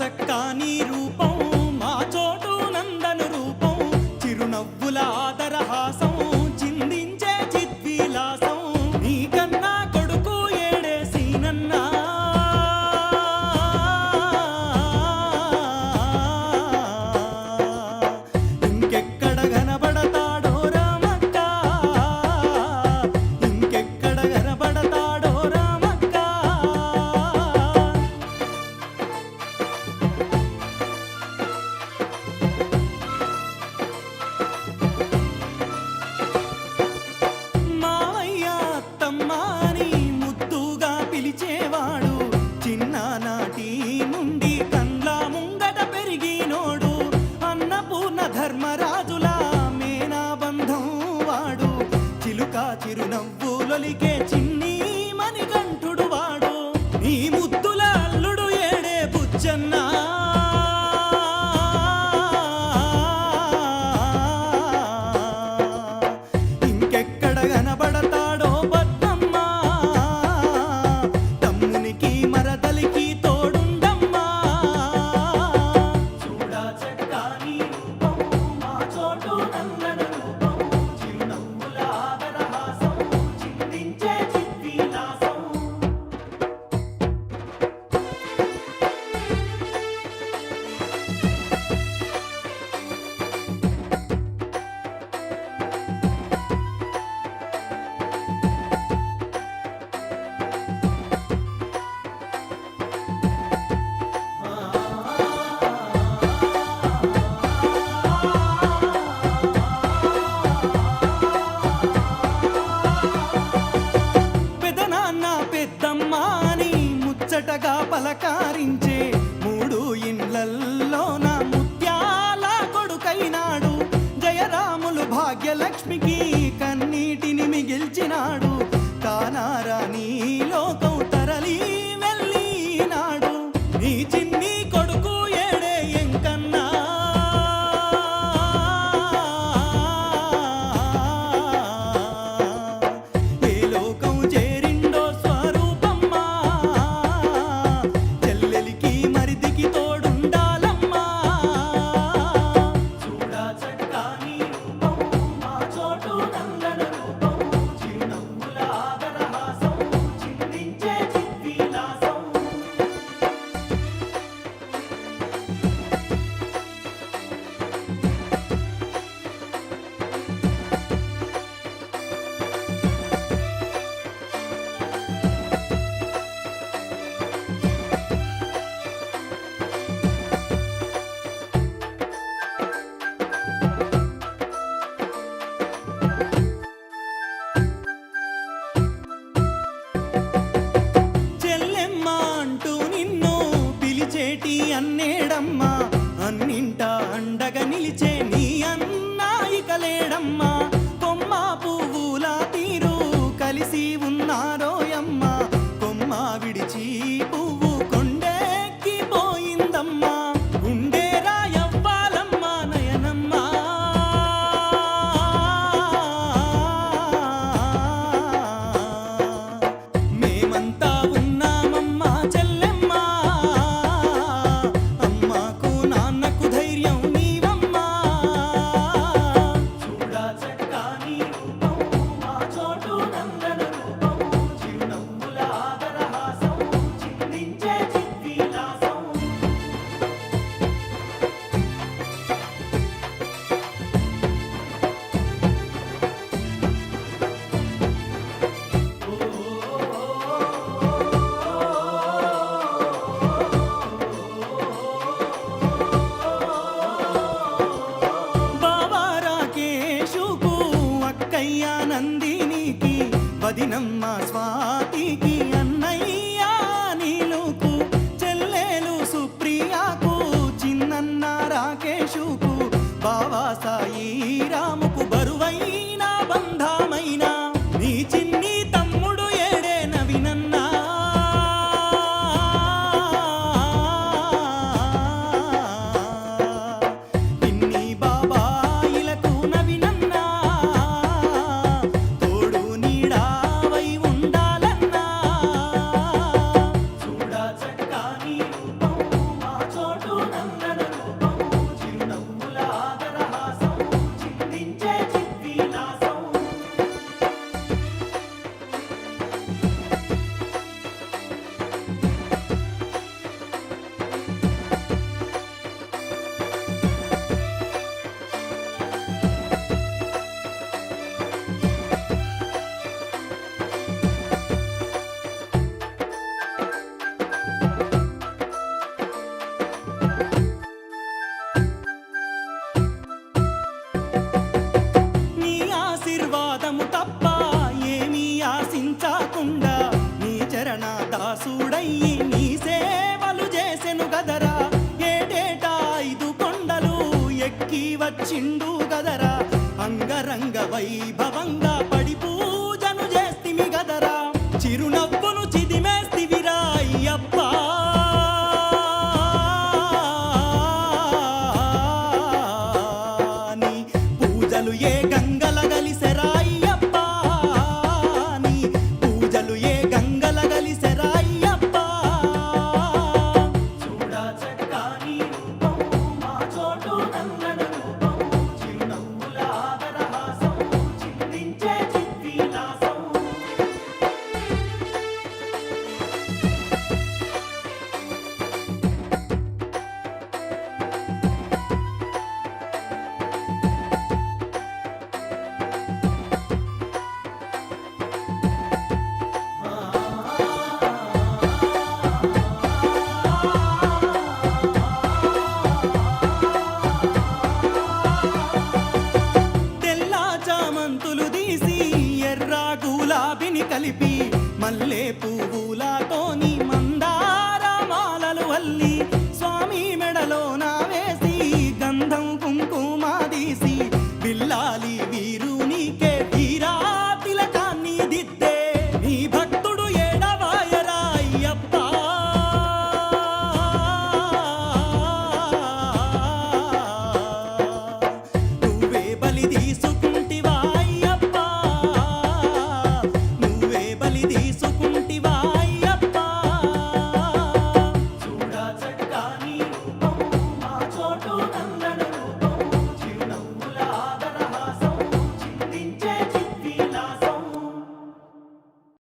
చక్కని రూపం. భాగ్యలక్ష్మికి అన్నాయిక నందినికి వదినమ్మ స్వాతికి తప్ప ఏమీ ఆశించకుండా నీ చరణ దాసుడయ్యి నీ సేవలు చేసెను కదరా ఏటేటా ఐదు కొండలు ఎక్కి వచ్చిండు కదరా అంగరంగ వైభవ మట్టి కలిపి మల్లె పువ్వులతోని మందార మాలలు వల్లి స్వామి మెడలో నా వేసి గంధం కుంకుమ తీసి బిల్లాలి వీరు నీకే తీరా తిలకాన్ని దిద్దే నీ